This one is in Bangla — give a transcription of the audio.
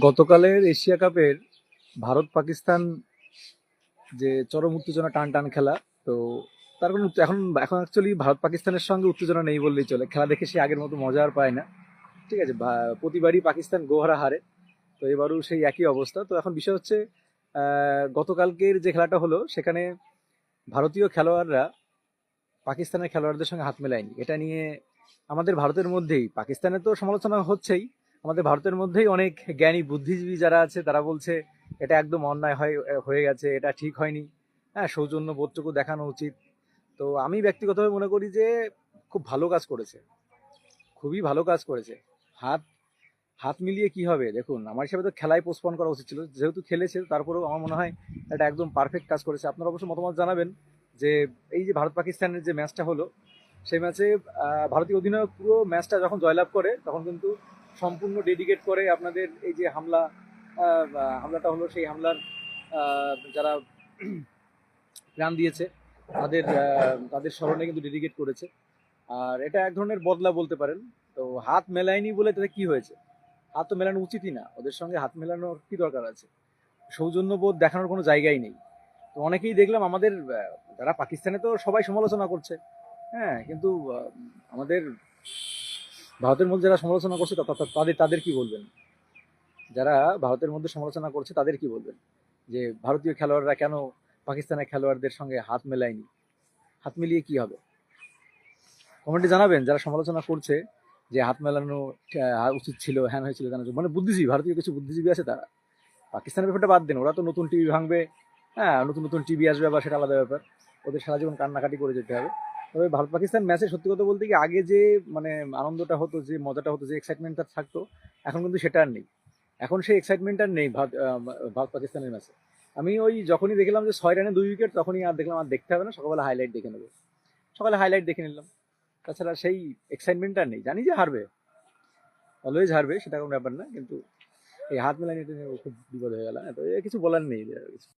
গতকালের এশিয়া কাপের ভারত পাকিস্তান যে চরম উত্তেজনা টান টান খেলা, তো তার কোনো এখন এখন অ্যাকচুয়ালি ভারত পাকিস্তানের সঙ্গে উত্তেজনা নেই বললেই চলে। খেলা দেখে সে আগের মতো মজা আর পায় না। ঠিক আছে প্রতিবারই পাকিস্তান গোহারা হারে, তো এবারও সেই একই অবস্থা। তো এখন বিষয় হচ্ছে গতকালকের যে খেলাটা হলো, সেখানে ভারতীয় খেলোয়াড়রা পাকিস্তানের খেলোয়াড়দের সঙ্গে হাত মেলায়নি। এটা নিয়ে আমাদের ভারতের মধ্যেই পাকিস্তানের তো সমালোচনা হচ্ছেই আমাদের ভারতের মধ্যেই অনেক জ্ঞানী বুদ্ধিজীবী যারা আছে, তারা বলছে, এটা একদম অন্যায় হয় হয়ে গেছে, এটা ঠিক হয়নি। হ্যাঁ সৌজন্য বোধটুকু দেখানো উচিত। তো আমি ব্যক্তিগতভাবে মনে করি যে, খুব ভালো কাজ করেছে। খুবই ভালো কাজ করেছে। হাত হাত মিলিয়ে কি হবে? দেখুন, আমার হিসাবে তো খেলায় পোস্টপন করা উচিত ছিল। যেহেতু খেলেছে, তারপরেও আমার মনে হয় এটা একদম পারফেক্ট কাজ করেছে। আপনারা অবশ্য মতামত জানাবেন যে, এই যে ভারত পাকিস্তানের যে ম্যাচটা হলো, সেই ম্যাচে ভারতীয় অধিনায়ক পুরো ম্যাচটা যখন জয়লাভ করে, তখন কিন্তু সম্পূর্ণ ডেডিকেট করে আপনাদের এই যে হামলা হামলাটা হলো সেই হামলার যারা প্রাণ দিয়েছে, তাদের তাদের স্মরণে কিন্তু ডেডিকেট করেছে। আর এটা এক ধরনের বদলা বলতে পারেন। তো হাত মেলায়নি বলে তাতে কি হয়েছে? হাত তো মেলানো উচিতই না। ওদের সঙ্গে হাত মেলানোর কি দরকার আছে? সৌজন্যবোধ দেখানোর কোনো জায়গাই নেই। তো অনেকেই দেখলাম আমাদের যারা পাকিস্তানে তো সবাই সমালোচনা করছে। হ্যাঁ কিন্তু আমাদের ভারতের মধ্যে যারা সমালোচনা করছে তাদের তাদের কি বলবেন? যারা ভারতের মধ্যে সমালোচনা করছে, তাদের কি বলবেন? যে ভারতীয় খেলোয়াড়রা কেন পাকিস্তানের খেলোয়াড়দের সঙ্গে হাত মেলায়নি? হাত মিলিয়ে কি হবে? কমেন্টে জানাবেন, যারা সমালোচনা করছে যে হাত মেলানো উচিত ছিল, হ্যান হয়েছিল জানা মানে বুদ্ধিজীবী, ভারতীয় কিছু বুদ্ধিজীবী আছে তারা। পাকিস্তানের ব্যাপারটা বাদ দেন, ওরা তো নতুন টিভি ভাঙবে হ্যাঁ নতুন নতুন টিভি আসবে আবার, সেটা আলাদা ব্যাপার। ওদের সারা জীবন কান্নাকাটি করে যেতে হবে। তবে ভারত পাকিস্তান ম্যাচে সত্যি কথা বলতে কি আগে যে মানে আনন্দটা হতো যে মজাটা হতো যে এক্সাইটমেন্টটা থাকতো এখন কিন্তু সেটা আর নেই। এখন সেই এক্সাইটমেন্ট আর নেই ভারত পাকিস্তানের ম্যাচে আমি ওই যখনই দেখলাম যে ছয় রানে দুই উইকেট তখনই আর দেখলাম আর দেখতে হবে না সকালবেলা হাইলাইট দেখে নেব। সকালে হাইলাইট দেখে নিলাম। তাছাড়া সেই এক্সাইটমেন্ট আর নেই। জানি যে হারবে। অলওয়েজ হারবে সেটা কোনো ব্যাপার না কিন্তু এই হাত মেলানি খুব বিপদ হয়ে গেল হ্যাঁ, তো কিছু বলার নেই কিছু।